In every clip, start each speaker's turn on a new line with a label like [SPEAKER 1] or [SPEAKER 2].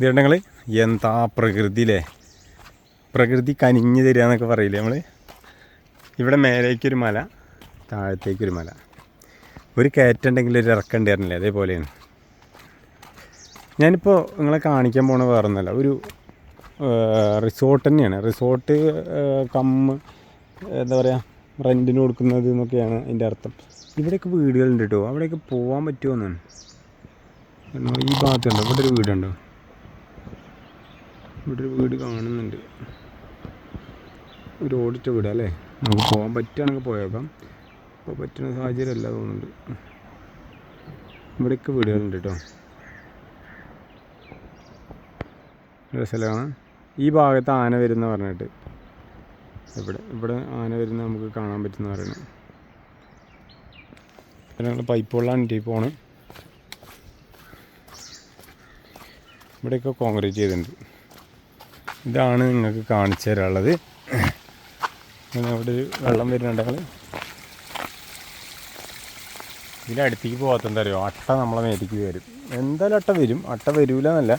[SPEAKER 1] ഇതുണ്ടെങ്കിൽ എന്താ പ്രകൃതിയിലെ? പ്രകൃതി കനിഞ്ഞു തരിക എന്നൊക്കെ പറയില്ലേ നമ്മൾ ഇവിടെ മേലേക്കൊരു മല താഴത്തേക്കൊരു മല. ഒരു കയറ്റുണ്ടെങ്കിൽ ഒരു ഇറക്കം അതേപോലെയാണ്. ഞാനിപ്പോൾ നിങ്ങളെ കാണിക്കാൻ പോണ വേറൊന്നുമല്ല ഒരു റിസോർട്ട് തന്നെയാണ്. റിസോർട്ട് കമ്മ് എന്താ പറയുക റെന്റിന് കൊടുക്കുന്നത് എന്നൊക്കെയാണ് അതിന്റെ അർത്ഥം. ഇവിടെയൊക്കെ വീടുകളുണ്ട് കേട്ടോ. അവിടെയൊക്കെ പോകാൻ പറ്റുമോ എന്നാണ് ഈ ഭാഗത്തുണ്ടോ? ഇവിടെ ഒരു വീടുണ്ടോ? ഇവിടെ ഒരു വീട് കാണുന്നുണ്ട്. ഒരു ഓടിച്ച വീട് അല്ലേ? നമുക്ക് പോകാൻ പറ്റുകയാണെങ്കിൽ പോയേക്കാം. ഇപ്പോൾ പറ്റുന്ന സാഹചര്യം അല്ല തോന്നുന്നുണ്ട്. ഇവിടെയൊക്കെ വീടുകളുണ്ട് കേട്ടോ. രസമാണ് ഈ ഭാഗത്ത് ആന വരുന്ന പറഞ്ഞിട്ട്. ഇവിടെ ഇവിടെ ആന വരുന്ന നമുക്ക് കാണാൻ പറ്റുന്ന പറയണം ഞങ്ങൾ പൈപ്പ് വെള്ളമാണ് ഈ പോണ്. ഇവിടെയൊക്കെ കോൺക്രീറ്റ് ചെയ്തിട്ടുണ്ട്. ഇതാണ് നിങ്ങൾക്ക് കാണിച്ചു തരാനുള്ളത്. ഇങ്ങനെ ഒരു വെള്ളം വരുന്നുണ്ടെങ്കിൽ അടുത്തേക്ക് പോകാത്ത എന്താ അറിയോ? അട്ട നമ്മളെ മേത്തേക്ക് വരും. എന്തായാലും അട്ട വരും. അട്ട വരൂല എന്നല്ല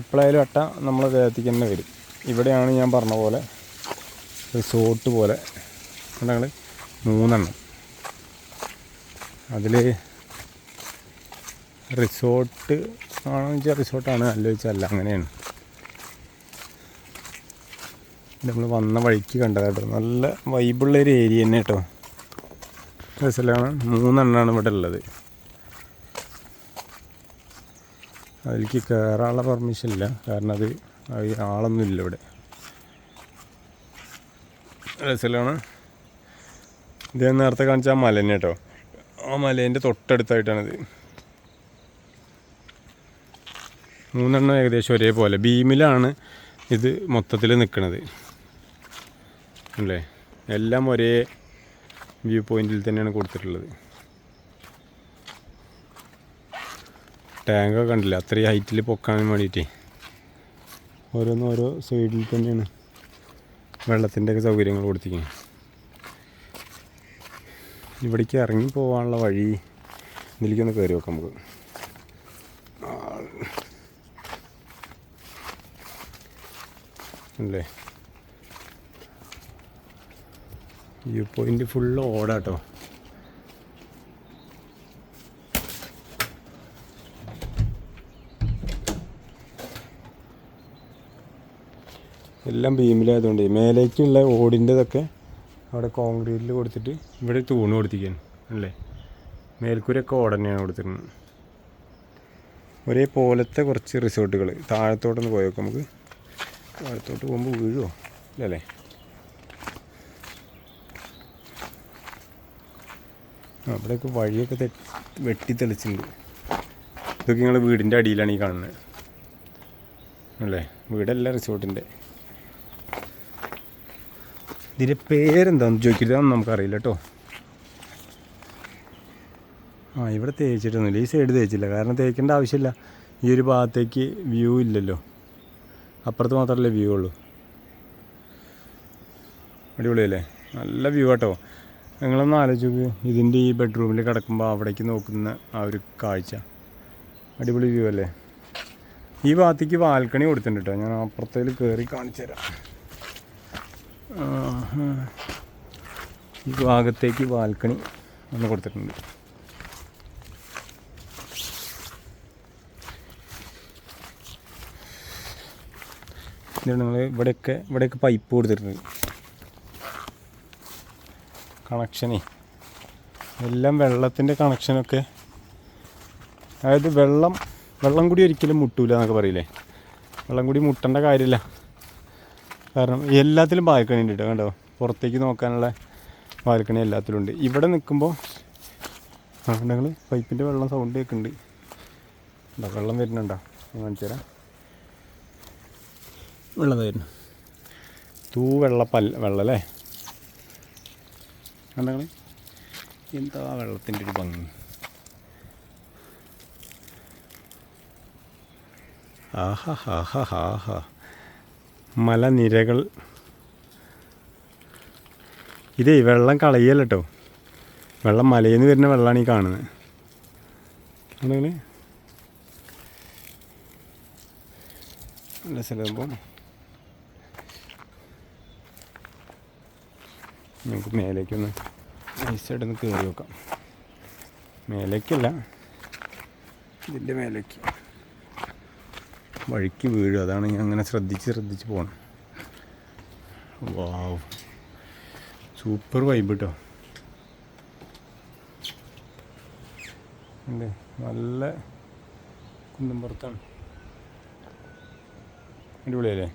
[SPEAKER 1] എപ്പോഴായാലും അട്ട നമ്മളെ ദേഹത്തേക്ക് തന്നെ വരും. ഇവിടെയാണ് ഞാൻ പറഞ്ഞ പോലെ റിസോർട്ട് പോലെ. ഞങ്ങൾ മൂന്നെണ്ണം. അതിൽ റിസോർട്ട് ആണെന്ന് വെച്ചാൽ റിസോർട്ടാണ്. അല്ല വെച്ചാൽ അല്ല. അങ്ങനെയാണ്. നമ്മൾ വന്ന വഴിക്ക് കണ്ടതാട്ടോ നല്ല വൈബുള്ള ഒരു ഏരിയ തന്നെ കേട്ടോ. രസമാണ് മൂന്നെണ്ണമാണ് ഇവിടെ ഉള്ളത്. അതിലേക്ക് കയറാനുള്ള പെർമിഷൻ ഇല്ല. കാരണം അത് ആളൊന്നും ഇല്ല ഇവിടെ. രസമാണ് ഇതേ നേരത്തെ കാണിച്ച ആ മല തന്നെ കേട്ടോ. ആ മലേന്റെ തൊട്ടടുത്തായിട്ടാണിത്. മൂന്നെണ്ണം ഏകദേശം ഒരേപോലെ. ഭീമിലാണ് ഇത് മൊത്തത്തിൽ നിൽക്കുന്നത് അല്ലേ? എല്ലാം ഒരേ വ്യൂ പോയിന്റിൽ തന്നെയാണ് കൊടുത്തിട്ടുള്ളത്. ടാങ്കൊക്കെ കണ്ടില്ല? അത്രയും ഹൈറ്റിൽ പൊക്കാൻ വേണ്ടിയിട്ടേ ഓരോന്ന് ഓരോ സൈഡിൽ തന്നെയാണ് വെള്ളത്തിന്റെ ഒക്കെ സൗകര്യങ്ങൾ കൊടുത്തിരിക്കുന്നത്. ഇവിടേക്ക് ഇറങ്ങി പോകാനുള്ള വഴി ഇതിലേക്കൊന്ന് കയറി വെക്കാം നമുക്ക്. അല്ലേ? വ്യൂ പോയിന്റ് ഫുള്ള് ഓടാട്ടോ എല്ലാം ബീമിലായതുകൊണ്ട് മേലേക്കുള്ള ഓടിന്റെതൊക്കെ അവിടെ കോൺക്രീറ്റിൽ കൊടുത്തിട്ട് ഇവിടെ തൂണ് കൊടുത്തിരിക്കുകയാണ് അല്ലേ? മേൽക്കൂരൊക്കെ ഓടന്നെയാണ് കൊടുത്തിരുന്നത്. ഒരേ പോലത്തെ കുറച്ച് റിസോർട്ടുകൾ താഴത്തോട്ടൊന്ന് പോയേക്കാം നമുക്ക്. താഴത്തോട്ട് പോകുമ്പോൾ വീഴുമോ ഇല്ലല്ലേ? അവിടെയൊക്കെ വഴിയൊക്കെ വെട്ടി തെളിച്ചിട്ടുണ്ട്. ഇതൊക്കെ ഞങ്ങൾ വീടിന്റെ അടിയിലാണ് ഈ കാണുന്നത്. അല്ലേ? വീടല്ല റിസോർട്ടിന്റെ. ഇതിന്റെ പേരെന്താണെന്ന് ചോദിക്കരുതാന്ന് നമുക്കറിയില്ല കേട്ടോ. ആ ഇവിടെ തേച്ചിട്ടൊന്നുമില്ല. ഈ സൈഡ് തേച്ചില്ല. കാരണം തേക്കേണ്ട ആവശ്യമില്ല. ഈ ഒരു ഭാഗത്തേക്ക് വ്യൂ ഇല്ലല്ലോ. അപ്പുറത്ത് മാത്രമല്ലേ വ്യൂ ഉള്ളൂ. അടിപൊളിയല്ലേ? നല്ല വ്യൂ കേട്ടോ നിങ്ങളൊന്ന് ആലോചിച്ച് ഇതിന്റെ ഈ ബെഡ്റൂമിൽ കിടക്കുമ്പോൾ അവിടേക്ക് നോക്കുന്ന ആ ഒരു കാഴ്ച. അടിപൊളി വ്യൂ അല്ലേ? ഈ ഭാഗത്തേക്ക് ബാൽക്കണി കൊടുത്തിട്ടുണ്ട് കേട്ടോ ഞാൻ അപ്പുറത്തേൽ കയറി കാണിച്ചു തരാം. ഈ ഭാഗത്തേക്ക് ബാൽക്കണി ഒന്ന് കൊടുത്തിട്ടുണ്ട്. ഇതാണ് നിങ്ങൾ ഇവിടെയൊക്കെ ഇവിടെയൊക്കെ പൈപ്പ് കൊടുത്തിട്ടുണ്ട്. കണക്ഷനേ എല്ലാം വെള്ളത്തിന്റെ കണക്ഷനൊക്കെ അതായത് വെള്ളം വെള്ളം കൂടി ഒരിക്കലും മുട്ടൂല എന്നൊക്കെ പറയില്ലേ? വെള്ളം കൂടി മുട്ടേണ്ട കാര്യമില്ല. കാരണം എല്ലാത്തിലും ബാൽക്കണി ഉണ്ട് കേട്ടോ കണ്ടോ? പുറത്തേക്ക് നോക്കാനുള്ള ബാൽക്കണി എല്ലാത്തിലും ഉണ്ട്. ഇവിടെ നിൽക്കുമ്പോൾ ഞങ്ങൾ പൈപ്പിന്റെ വെള്ളം സൗണ്ട് കേൾക്കുന്നുണ്ട്. ഉണ്ടോ വെള്ളം വരുന്നുണ്ടോ? കാണിച്ചു തരാം. വെള്ളം വരുന്നു. തൂ വെള്ളപ്പല്ല പല്ല വെള്ളം അല്ലേ കണ്ടങ്ങൾ എന്താ വെള്ളത്തിന്റെ ഒരു ഭംഗി? ആഹാ മലനിരകൾ. ഇതേ വെള്ളം കളയല്ല കേട്ടോ വെള്ളം മലയിൽ നിന്ന് വരുന്ന വെള്ളമാണ് ഈ കാണുന്നത് കണ്ടങ്ങൾ നല്ല സ്ഥലമാകുമ്പോൾ നമുക്ക് മേലേക്കൊന്ന് നൈസായിട്ട് ഒന്ന് കയറി നോക്കാം. മേലേക്കല്ല ഇതിന്റെ മേലേക്ക്. വഴിക്ക് വീഴും അതാണ് ഞാൻ അങ്ങനെ ശ്രദ്ധിച്ച് ശ്രദ്ധിച്ച് പോകണം വാവ്. സൂപ്പർ വൈബ് കേട്ടോ അല്ലേ? നല്ല കുന്നുംപുറത്താണ് അടിപൊളിയല്ലേ?